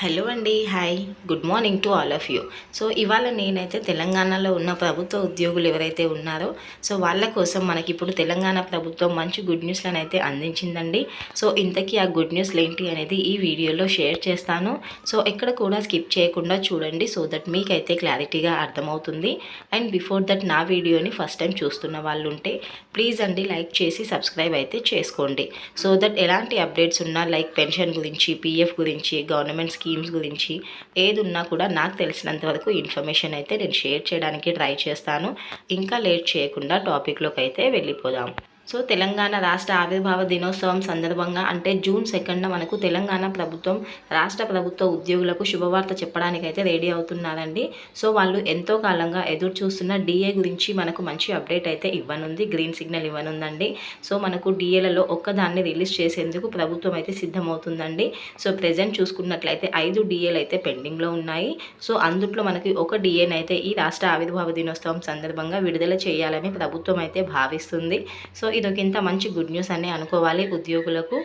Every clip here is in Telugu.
హలో అండి hi good morning to all of you so ఇవాళ నేనైతే తెలంగాణలో ఉన్న ప్రభుత్వ ఉద్యోగులు ఎవరైతే ఉన్నారో సో వాళ్ళ కోసం మనకి ఇప్పుడు తెలంగాణ ప్రభుత్వం మంచి గుడ్ న్యూస్లను అయితే అందించిందండి. సో ఇంతకీ ఆ గుడ్ న్యూస్లు ఏంటి అనేది ఈ వీడియోలో షేర్ చేస్తాను. సో ఎక్కడ కూడా స్కిప్ చేయకుండా చూడండి సో దట్ మీకైతే క్లారిటీగా అర్థమవుతుంది. అండ్ బిఫోర్ దట్ నా వీడియోని ఫస్ట్ టైం చూస్తున్న వాళ్ళు ఉంటే ప్లీజ్ అండి లైక్ చేసి సబ్స్క్రైబ్ అయితే చేసుకోండి. సో దట్ ఎలాంటి అప్డేట్స్ ఉన్నా లైక్ పెన్షన్ గురించి పీఎఫ్ గురించి గవర్నమెంట్ స్కీమ్స్ గురించి ఏది ఉన్నా కూడా నాకు తెలిసినంత వరకు ఇన్ఫర్మేషన్ అయితే నేను షేర్ చేయడానికి ట్రై చేస్తాను. ఇంకా లేట్ చేయకుండా టాపిక్లోకి అయితే వెళ్ళిపోదాం. సో తెలంగాణ రాష్ట్ర ఆవిర్భావ దినోత్సవం సందర్భంగా అంటే జూన్ సెకండ్న మనకు తెలంగాణ ప్రభుత్వం రాష్ట్ర ప్రభుత్వ ఉద్యోగులకు శుభవార్త చెప్పడానికైతే రెడీ అవుతున్నారండి. సో వాళ్ళు ఎంతో కాలంగా ఎదురు చూస్తున్న డిఏ గురించి మనకు మంచి అప్డేట్ అయితే ఇవ్వనుంది గ్రీన్ సిగ్నల్ ఇవ్వనుందండి. సో మనకు డిఏలలో ఒక్కదాన్ని రిలీజ్ చేసేందుకు ప్రభుత్వం అయితే సిద్ధమవుతుందండి. సో ప్రజెంట్ చూసుకున్నట్లయితే ఐదు డిఏలు అయితే పెండింగ్లో ఉన్నాయి. సో అందుట్లో మనకి ఒక డిఏనైతే ఈ రాష్ట్ర ఆవిర్భావ దినోత్సవం సందర్భంగా విడుదల చేయాలని ప్రభుత్వం అయితే భావిస్తుంది. సో ఇదొక ఇంత మంచి గుడ్ న్యూస్ అని అనుకోవాలి ఉద్యోగులకు.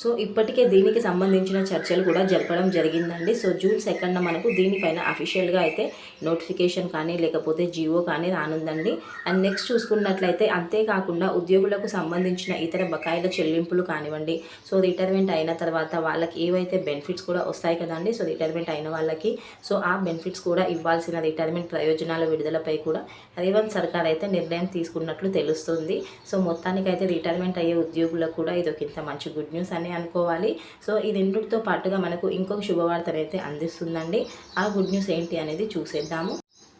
సో ఇప్పటికే దీనికి సంబంధించిన చర్చలు కూడా జరపడం జరిగిందండి. సో జూన్ సెకండ్న మనకు దీనిపైన అఫీషియల్గా అయితే నోటిఫికేషన్ కానీ లేకపోతే జియో కానీ రానుందండి. అండ్ నెక్స్ట్ చూసుకున్నట్లయితే అంతేకాకుండా ఉద్యోగులకు సంబంధించిన ఇతర బకాయిల చెల్లింపులు కానివ్వండి సో రిటైర్మెంట్ అయిన తర్వాత వాళ్ళకి ఏవైతే బెనిఫిట్స్ కూడా వస్తాయి కదండి సో రిటైర్మెంట్ అయిన వాళ్ళకి సో ఆ బెనిఫిట్స్ కూడా ఇవ్వాల్సిన రిటైర్మెంట్ ప్రయోజనాల విడుదలపై కూడా రేవంత్ సర్కార్ అయితే నిర్ణయం తీసుకున్నట్లు తెలుస్తుంది. సో మొత్తానికైతే రిటైర్మెంట్ అయ్యే ఉద్యోగులకు కూడా ఇది ఒక ఇంత మంచి గుడ్ న్యూస్ అని అని అనుకోవాలి. సో ఈ రెండింటితో పాటుగా మనకు ఇంకొక శుభవార్తనైతే అందిస్తుందండి. ఆ గుడ్ న్యూస్ ఏంటి అనేది చూసేద్దాము.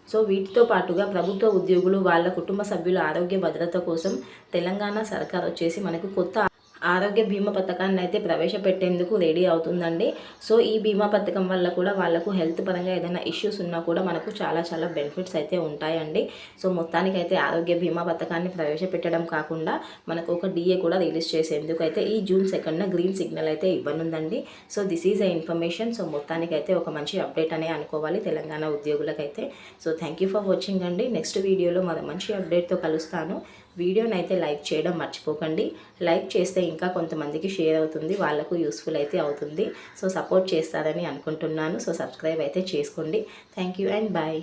సో వీటితో పాటుగా ప్రభుత్వ ఉద్యోగులు వాళ్ళ కుటుంబ సభ్యుల ఆరోగ్య భద్రత కోసం తెలంగాణ సర్కార్ వచ్చేసి మనకు కొత్త ఆరోగ్య బీమా పథకాన్ని అయితే ప్రవేశపెట్టేందుకు రెడీ అవుతుందండి. సో ఈ బీమా పథకం వల్ల కూడా వాళ్ళకు హెల్త్ పరంగా ఏదైనా ఇష్యూస్ ఉన్నా కూడా మనకు చాలా చాలా బెనిఫిట్స్ అయితే ఉంటాయండి. సో మొత్తానికైతే ఆరోగ్య బీమా పథకాన్ని ప్రవేశపెట్టడం కాకుండా మనకు ఒక డిఏ కూడా రిలీజ్ చేసేందుకు అయితే ఈ జూన్ సెకండ్న గ్రీన్ సిగ్నల్ అయితే ఇవ్వనుందండి. So this is a information. So మొత్తానికైతే ఒక మంచి అప్డేట్ అనే అనుకోవాలి Telangana ఉద్యోగులకైతే. So thank you for watching అండి. నెక్స్ట్ వీడియోలో మరో మంచి అప్డేట్తో కలుస్తాను. వీడియోని అయితే లైక్ చేయడం మర్చిపోకండి. లైక్ చేస్తే ఇంకా కొంతమందికి షేర్ అవుతుంది వాళ్ళకు యూస్ఫుల్ అయితే అవుతుంది. సో సపోర్ట్ చేస్తారని అనుకుంటున్నాను. సో సబ్స్క్రైబ్ అయితే చేసుకోండి. Thank you and bye.